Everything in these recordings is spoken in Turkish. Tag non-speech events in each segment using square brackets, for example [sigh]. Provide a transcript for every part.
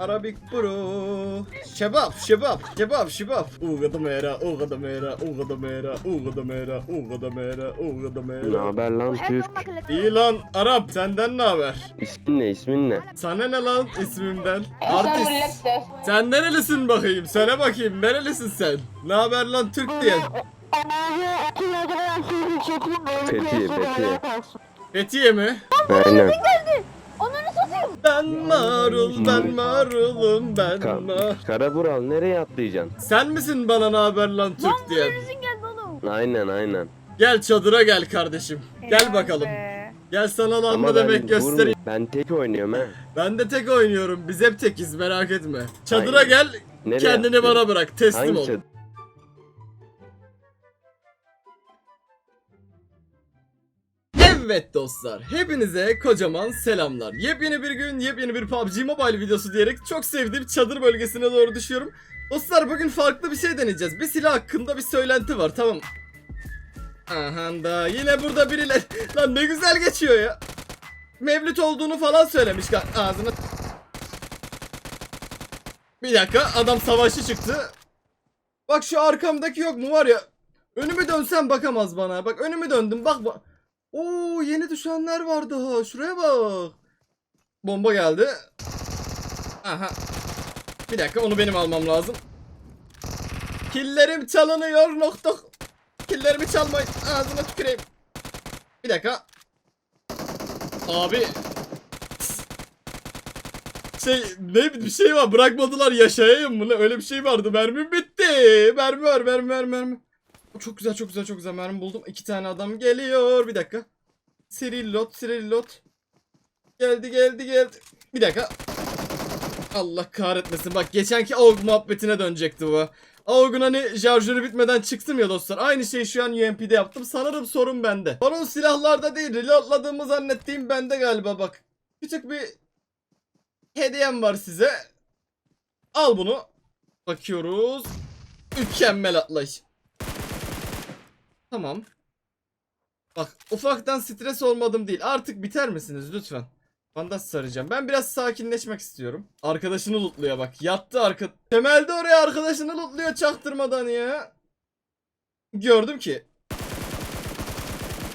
Arabik bro. Şebap, şebap, şebap, şebap. Uğada mera, uğada mera, uğada mera, uğada mera, uğada mera, uğada Ne mera. haber lan Türk? İyi lan Arap senden ne haber? İsmin ne ismin ne? Sana ne lan ismimden? Artist. Sen nerelisin bakayım? Söyle bakayım nerelisin sen? Ne haber lan Türk diye? Fethiye Fethiye. Fethiye mi? Aynen. Ben marul, ben marulum, ben Ka mar... Karabural nereye atlayacaksın? Sen misin bana ne haber lan Türk diye? Sizin geldi oğlum. Aynen aynen. Gel çadıra gel kardeşim. Gel bakalım. Gel sana lan ben demek göstereyim. Ben tek oynuyorum ha. Ben de tek oynuyorum. Biz hep tekiz merak etme. Çadıra Aynen. gel. Nereye kendini atlayacaksın? bana bırak. Teslim Hangi ol. çadır? Evet dostlar, hepinize kocaman selamlar. Yepyeni bir gün, yepyeni bir PUBG Mobile videosu diyerek çok sevdiğim çadır bölgesine doğru düşüyorum. Dostlar bugün farklı bir şey deneyeceğiz. Bir silah hakkında bir söylenti var, tamam. Aha da yine burada birileri... [laughs] Lan ne güzel geçiyor ya. Mevlüt olduğunu falan söylemiş ağzına. Bir dakika, adam savaşçı çıktı. Bak şu arkamdaki yok mu var ya. Önümü dönsem bakamaz bana. Bak önümü döndüm bak bak. Oo yeni düşenler vardı ha. Şuraya bak. Bomba geldi. Aha. Bir dakika onu benim almam lazım. Killerim çalınıyor nokta. Killerimi çalmayın. Ağzına tüküreyim. Bir dakika. Abi. Şey ne bir şey var bırakmadılar yaşayayım mı? Öyle bir şey vardı. Mermim bitti. Mermi var mermi mermi mermi. Çok güzel çok güzel çok güzel mermi buldum. İki tane adam geliyor. Bir dakika. Seri lot. Geldi geldi geldi. Bir dakika. Allah kahretmesin. Bak geçenki AUG muhabbetine dönecekti bu. AUG'un hani şarjörü bitmeden çıktım ya dostlar. Aynı şeyi şu an UMP'de yaptım. Sanırım sorun bende. Sorun silahlarda değil. Reloadladığımı zannettiğim bende galiba bak. Küçük bir hediyem var size. Al bunu. Bakıyoruz. Mükemmel atlayış. Tamam. Bak ufaktan stres olmadım değil. Artık biter misiniz lütfen? Bandaj saracağım. Ben biraz sakinleşmek istiyorum. Arkadaşını lootluyor bak. Yattı arka... Temelde oraya arkadaşını lootluyor çaktırmadan ya. Gördüm ki.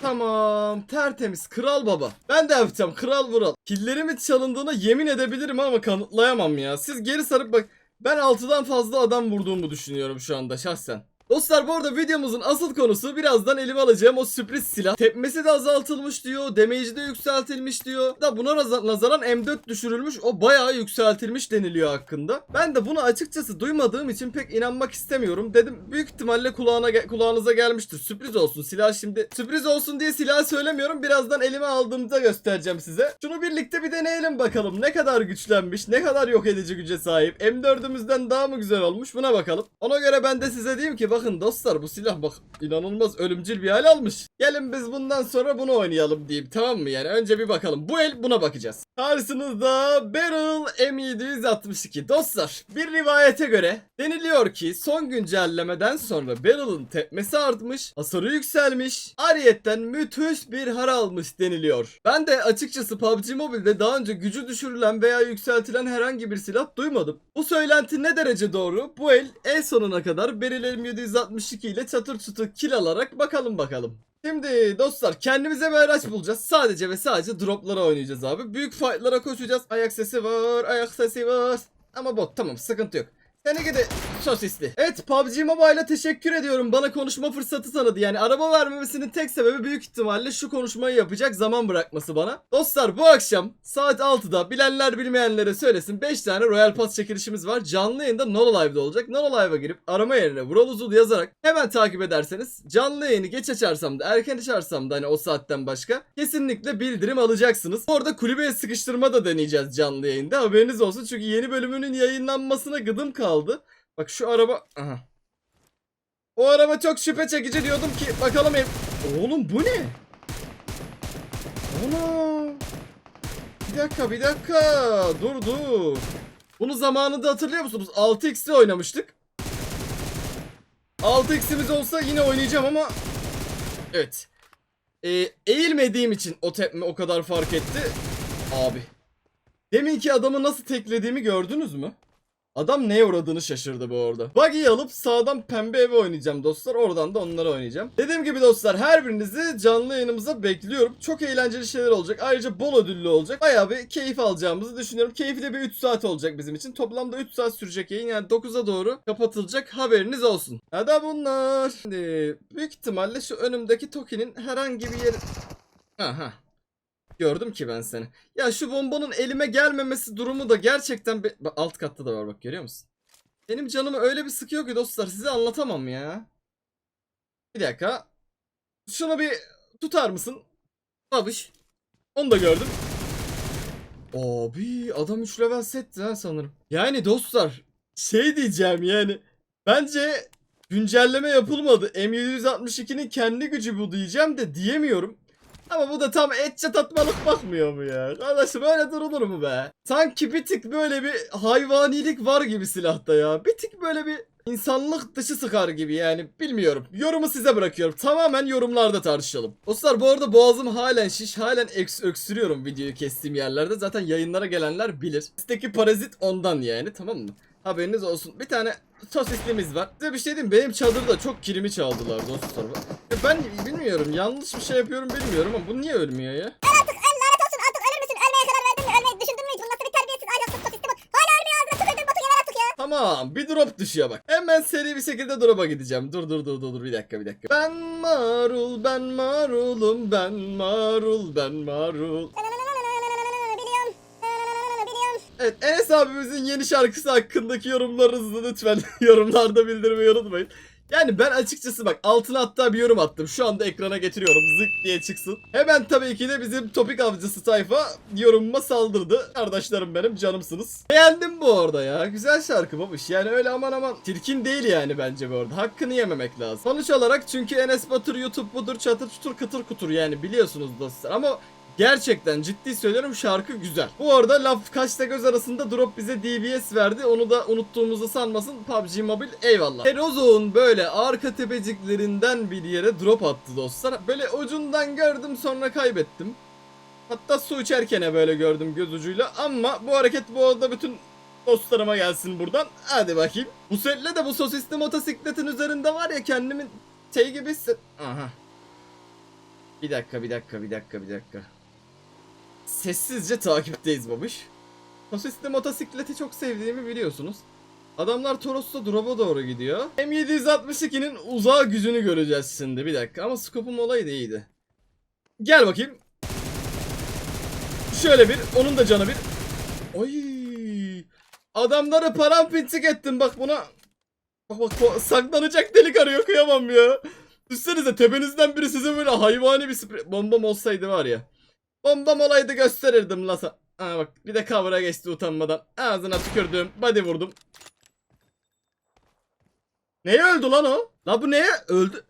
Tamam tertemiz kral baba. Ben de yapacağım kral vural. Killerimi çalındığına yemin edebilirim ama kanıtlayamam ya. Siz geri sarıp bak. Ben 6'dan fazla adam vurduğumu düşünüyorum şu anda şahsen. Dostlar bu arada videomuzun asıl konusu birazdan elime alacağım o sürpriz silah. Tepmesi de azaltılmış diyor. Damage'i de yükseltilmiş diyor. Da buna naza- nazaran M4 düşürülmüş. O bayağı yükseltilmiş deniliyor hakkında. Ben de bunu açıkçası duymadığım için pek inanmak istemiyorum. Dedim büyük ihtimalle kulağına kulağınıza gelmiştir. Sürpriz olsun. Silah şimdi sürpriz olsun diye silah söylemiyorum. Birazdan elime aldığımda göstereceğim size. Şunu birlikte bir deneyelim bakalım. Ne kadar güçlenmiş, ne kadar yok edici güce sahip. M4'ümüzden daha mı güzel olmuş? Buna bakalım. Ona göre ben de size diyeyim ki bakın dostlar bu silah bak inanılmaz ölümcül bir hal almış. Gelin biz bundan sonra bunu oynayalım diyeyim tamam mı yani önce bir bakalım. Bu el buna bakacağız. Karşınızda Beryl M762. Dostlar bir rivayete göre deniliyor ki son güncellemeden sonra Beryl'ın tepmesi artmış, hasarı yükselmiş, ariyetten müthiş bir har almış deniliyor. Ben de açıkçası PUBG Mobile'de daha önce gücü düşürülen veya yükseltilen herhangi bir silah duymadım. Bu söylenti ne derece doğru? Bu el el sonuna kadar Beryl M762 ile çatır çutur kill alarak bakalım bakalım. Şimdi dostlar kendimize bir araç bulacağız. Sadece ve sadece droplara oynayacağız abi. Büyük fightlara koşacağız. Ayak sesi var, ayak sesi var. Ama bot tamam sıkıntı yok. Seni gidi sosisli. Evet PUBG Mobile'a teşekkür ediyorum. Bana konuşma fırsatı tanıdı. Yani araba vermemesinin tek sebebi büyük ihtimalle şu konuşmayı yapacak zaman bırakması bana. Dostlar bu akşam saat 6'da bilenler bilmeyenlere söylesin 5 tane Royal Pass çekilişimiz var. Canlı yayında Nono Live'da olacak. Nono Live'a girip arama yerine Vural Uzul yazarak hemen takip ederseniz canlı yayını geç açarsam da erken açarsam da hani o saatten başka kesinlikle bildirim alacaksınız. Orada kulübeye sıkıştırma da deneyeceğiz canlı yayında. Haberiniz olsun çünkü yeni bölümünün yayınlanmasına gıdım kaldı. Bak şu araba... Aha. O araba çok şüphe çekici diyordum ki bakalım ev... Oğlum bu ne? Ana. Bir dakika bir dakika. Dur dur. Bunu zamanında hatırlıyor musunuz? 6x'te oynamıştık. 6x'imiz olsa yine oynayacağım ama... Evet. Ee, eğilmediğim için o tepme o kadar fark etti. Abi. Deminki adamı nasıl teklediğimi gördünüz mü? Adam neye uğradığını şaşırdı bu orada. Buggy'yi alıp sağdan pembe eve oynayacağım dostlar. Oradan da onları oynayacağım. Dediğim gibi dostlar her birinizi canlı yayınımıza bekliyorum. Çok eğlenceli şeyler olacak. Ayrıca bol ödüllü olacak. Bayağı bir keyif alacağımızı düşünüyorum. Keyifli de bir 3 saat olacak bizim için. Toplamda 3 saat sürecek yayın. Yani 9'a doğru kapatılacak. Haberiniz olsun. Ya da bunlar. Şimdi büyük ihtimalle şu önümdeki Toki'nin herhangi bir yeri... Aha. Gördüm ki ben seni. Ya şu bombanın elime gelmemesi durumu da gerçekten be- Bak, alt katta da var bak görüyor musun? Benim canımı öyle bir sıkıyor ki dostlar size anlatamam ya. Bir dakika. Şunu bir tutar mısın? Babiş. Onu da gördüm. Abi adam 3 level setti ha sanırım. Yani dostlar şey diyeceğim yani. Bence güncelleme yapılmadı. M762'nin kendi gücü bu diyeceğim de diyemiyorum. Ama bu da tam etçe tatmalık bakmıyor mu ya? Kardeşim öyle durulur mu be? Sanki bir tık böyle bir hayvanilik var gibi silahta ya. Bir tık böyle bir insanlık dışı sıkar gibi yani bilmiyorum. Yorumu size bırakıyorum. Tamamen yorumlarda tartışalım. Dostlar bu arada boğazım halen şiş, halen eks öksürüyorum videoyu kestiğim yerlerde. Zaten yayınlara gelenler bilir. Üstteki parazit ondan yani tamam mı? Haberiniz olsun. Bir tane sosislimiz var. Size bir şey diyeyim benim çadırda çok kilimi çaldılar dostlar. Ya ben bilmiyorum yanlış bir şey yapıyorum bilmiyorum ama bu niye ölmüyor ya? Artık öl lanet olsun artık ölür müsün? Ölmeye karar verdin mi? Ölmeyi düşündün mü hiç? Bu nasıl bir terbiyesiz ahlaksız sosisti bu? Hala ölmeye ağzına tıkırdın Batu yener artık ya. Tamam bir drop düşüyor bak. Hemen seri bir şekilde drop'a gideceğim. Dur dur dur dur dur bir dakika bir dakika. Ben marul ben marulum ben marul ben marul. Evet Enes abimizin yeni şarkısı hakkındaki yorumlarınızı lütfen [laughs] yorumlarda bildirmeyi unutmayın. Yani ben açıkçası bak altına hatta bir yorum attım. Şu anda ekrana getiriyorum zık diye çıksın. Hemen tabii ki de bizim topik avcısı tayfa yorumuma saldırdı. Kardeşlerim benim canımsınız. Beğendim bu arada ya. Güzel şarkı babuş. Yani öyle aman aman çirkin değil yani bence bu arada. Hakkını yememek lazım. Sonuç olarak çünkü Enes Batur YouTube budur çatır çutur kıtır kutur yani biliyorsunuz dostlar. Ama Gerçekten ciddi söylüyorum şarkı güzel. Bu arada laf kaçta göz arasında drop bize DBS verdi. Onu da unuttuğumuzu sanmasın. PUBG Mobile eyvallah. Herozo'nun böyle arka tepeciklerinden bir yere drop attı dostlar. Böyle ucundan gördüm sonra kaybettim. Hatta su içerken böyle gördüm göz ucuyla. Ama bu hareket bu arada bütün dostlarıma gelsin buradan. Hadi bakayım. Bu setle de bu sosisli motosikletin üzerinde var ya kendimin şey gibi hisset... Aha. Bir dakika bir dakika bir dakika bir dakika. Sessizce takipteyiz babuş. Sosisli motosikleti çok sevdiğimi biliyorsunuz. Adamlar Toros'ta drop'a doğru gidiyor. M762'nin uzağa gücünü göreceğiz şimdi bir dakika ama skopum olayı da iyiydi. Gel bakayım. Şöyle bir, onun da canı bir. Oy! Adamları paramparçık ettim bak buna. Bak bak saklanacak delik arıyor kıyamam ya. Düşünsenize tepenizden biri size böyle hayvani bir sprey... Bombam olsaydı var ya. Bombam olaydı gösterirdim lasa. Aa bak bir de cover'a geçti utanmadan. Ağzına tükürdüm. Body vurdum. Neye öldü lan o? La bu neye öldü?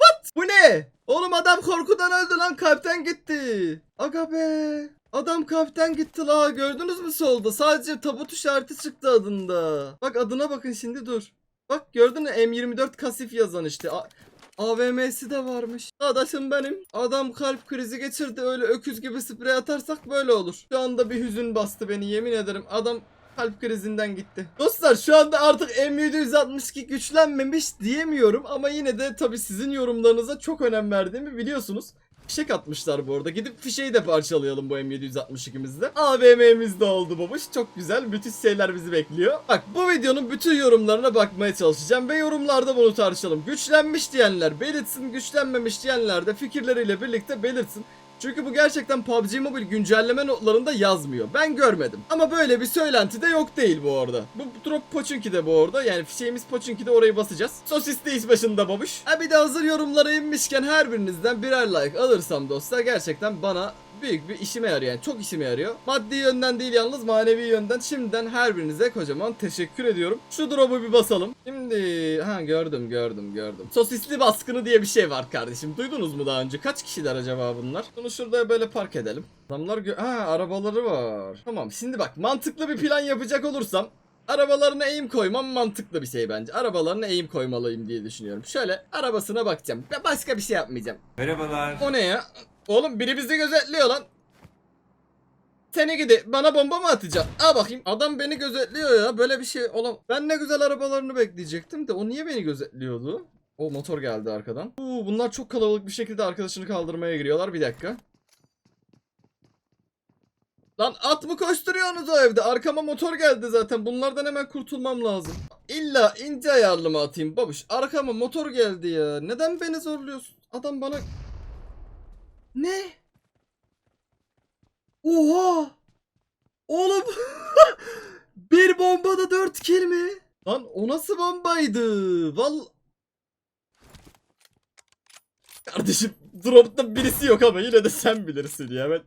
What? Bu ne? Oğlum adam korkudan öldü lan kalpten gitti. Aga be. Adam kalpten gitti la gördünüz mü solda? Sadece tabut işareti çıktı adında. Bak adına bakın şimdi dur. Bak gördün mü M24 kasif yazan işte. A- AVM'si de varmış. Adaşım benim. Adam kalp krizi geçirdi öyle öküz gibi sprey atarsak böyle olur. Şu anda bir hüzün bastı beni yemin ederim. Adam kalp krizinden gitti. Dostlar şu anda artık M762 güçlenmemiş diyemiyorum ama yine de tabi sizin yorumlarınıza çok önem verdiğimi biliyorsunuz. Fişek atmışlar bu arada. Gidip fişeği de parçalayalım bu M762'mizde. AVM'miz de oldu babuş. Çok güzel. Müthiş şeyler bizi bekliyor. Bak bu videonun bütün yorumlarına bakmaya çalışacağım ve yorumlarda bunu tartışalım. Güçlenmiş diyenler belirtsin, güçlenmemiş diyenler de fikirleriyle birlikte belirtsin. Çünkü bu gerçekten PUBG Mobile güncelleme notlarında yazmıyor. Ben görmedim. Ama böyle bir söylenti de yok değil bu arada. Bu drop Pochinki'de bu arada. Yani fişeğimiz Pochinki'de orayı basacağız. Sosis de iş başında babuş. Ha bir de hazır yorumlara inmişken her birinizden birer like alırsam dostlar gerçekten bana büyük bir işime yarıyor yani çok işime yarıyor. Maddi yönden değil yalnız manevi yönden şimdiden her birinize kocaman teşekkür ediyorum. Şu drop'u bir basalım. Şimdi ha gördüm gördüm gördüm. Sosisli baskını diye bir şey var kardeşim. Duydunuz mu daha önce? Kaç kişiler acaba bunlar? Bunu şurada böyle park edelim. Adamlar ha arabaları var. Tamam şimdi bak mantıklı bir plan yapacak olursam Arabalarına eğim koymam mantıklı bir şey bence. Arabalarına eğim koymalıyım diye düşünüyorum. Şöyle arabasına bakacağım. Ben başka bir şey yapmayacağım. Merhabalar. O ne ya? Oğlum biri bizi gözetliyor lan. Seni gidi bana bomba mı atacaksın? Al bakayım. Adam beni gözetliyor ya. Böyle bir şey olam. Ben ne güzel arabalarını bekleyecektim de o niye beni gözetliyordu? O motor geldi arkadan. Uuu bunlar çok kalabalık bir şekilde arkadaşını kaldırmaya giriyorlar. Bir dakika. Lan at mı koşturuyorsunuz o evde? Arkama motor geldi zaten. Bunlardan hemen kurtulmam lazım. İlla ince ayarlı mı atayım babuş? Arkama motor geldi ya. Neden beni zorluyorsun? Adam bana... Ne? Oha! Oğlum! [laughs] bir bombada dört kill mi? Lan o nasıl bombaydı? Val... Kardeşim dropta birisi yok ama yine de sen bilirsin ya ben...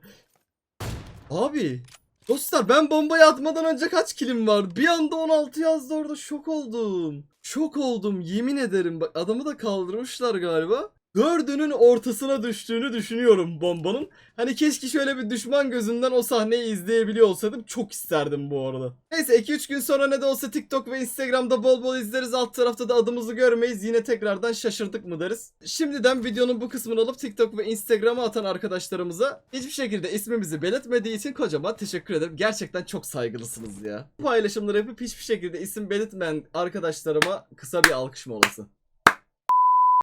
Abi dostlar ben bombayı atmadan önce kaç kilim var? Bir anda 16 yazdı orada şok oldum. Şok oldum yemin ederim bak adamı da kaldırmışlar galiba. Dördünün ortasına düştüğünü düşünüyorum bombanın. Hani keşke şöyle bir düşman gözünden o sahneyi izleyebiliyor olsaydım çok isterdim bu arada. Neyse 2-3 gün sonra ne de olsa TikTok ve Instagram'da bol bol izleriz. Alt tarafta da adımızı görmeyiz. Yine tekrardan şaşırdık mı deriz. Şimdiden videonun bu kısmını alıp TikTok ve Instagram'a atan arkadaşlarımıza hiçbir şekilde ismimizi belirtmediği için kocaman teşekkür ederim. Gerçekten çok saygılısınız ya. Bu paylaşımları yapıp hiçbir şekilde isim belirtmeyen arkadaşlarıma kısa bir alkış molası.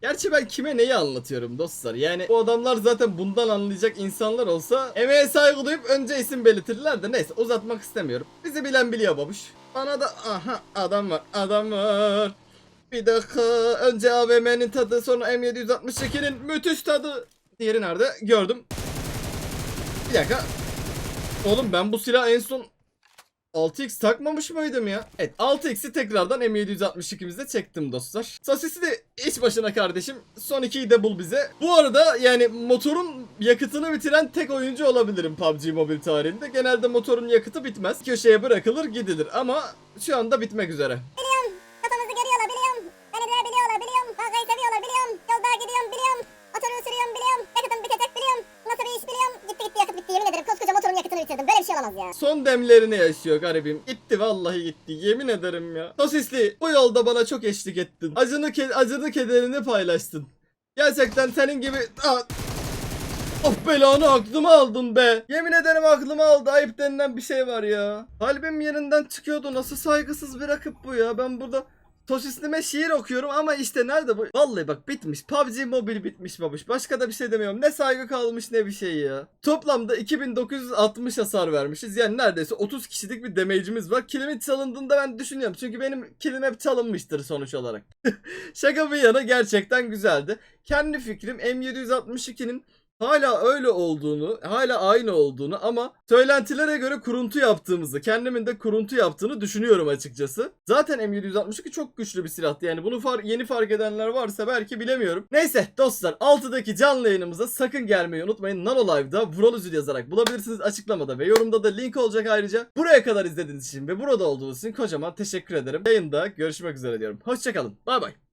Gerçi ben kime neyi anlatıyorum dostlar. Yani bu adamlar zaten bundan anlayacak insanlar olsa emeğe saygı duyup önce isim belirtirler de neyse uzatmak istemiyorum. Bizi bilen biliyor babuş. Bana da aha adam var adam var. Bir dakika önce AVM'nin tadı sonra M762'nin müthiş tadı. Diğeri nerede? Gördüm. Bir dakika. Oğlum ben bu silah en son 6x takmamış mıydım ya? Evet 6x'i tekrardan M762'mizde çektim dostlar. Sosisi de iş başına kardeşim. Son 2'yi de bul bize. Bu arada yani motorun yakıtını bitiren tek oyuncu olabilirim PUBG Mobile tarihinde. Genelde motorun yakıtı bitmez. Köşeye bırakılır gidilir ama şu anda bitmek üzere. Olamaz ya. Son demlerini yaşıyor garibim. Gitti vallahi gitti. Yemin ederim ya. Sosisli bu yolda bana çok eşlik ettin. Acını, ke- acını kederini paylaştın. Gerçekten senin gibi... Aa, Of belanı aklımı aldın be. Yemin ederim aklımı aldı. Ayıp denilen bir şey var ya. Kalbim yerinden çıkıyordu. Nasıl saygısız bir rakip bu ya. Ben burada Sosislime şiir okuyorum ama işte nerede bu? Vallahi bak bitmiş. PUBG Mobile bitmiş babuş. Başka da bir şey demiyorum. Ne saygı kalmış ne bir şey ya. Toplamda 2960 hasar vermişiz. Yani neredeyse 30 kişilik bir damage'imiz var. Kilimin çalındığında ben düşünüyorum. Çünkü benim kilim hep çalınmıştır sonuç olarak. [laughs] Şaka bir yana gerçekten güzeldi. Kendi fikrim M762'nin hala öyle olduğunu, hala aynı olduğunu ama söylentilere göre kuruntu yaptığımızı, kendimin de kuruntu yaptığını düşünüyorum açıkçası. Zaten M762 çok güçlü bir silahtı. Yani bunu far- yeni fark edenler varsa belki bilemiyorum. Neyse dostlar 6'daki canlı yayınımıza sakın gelmeyi unutmayın. Nano Live'da Vroluzür yazarak bulabilirsiniz açıklamada ve yorumda da link olacak ayrıca. Buraya kadar izlediğiniz için ve burada olduğunuz için kocaman teşekkür ederim. Yayında görüşmek üzere diyorum. Hoşçakalın. Bay bay.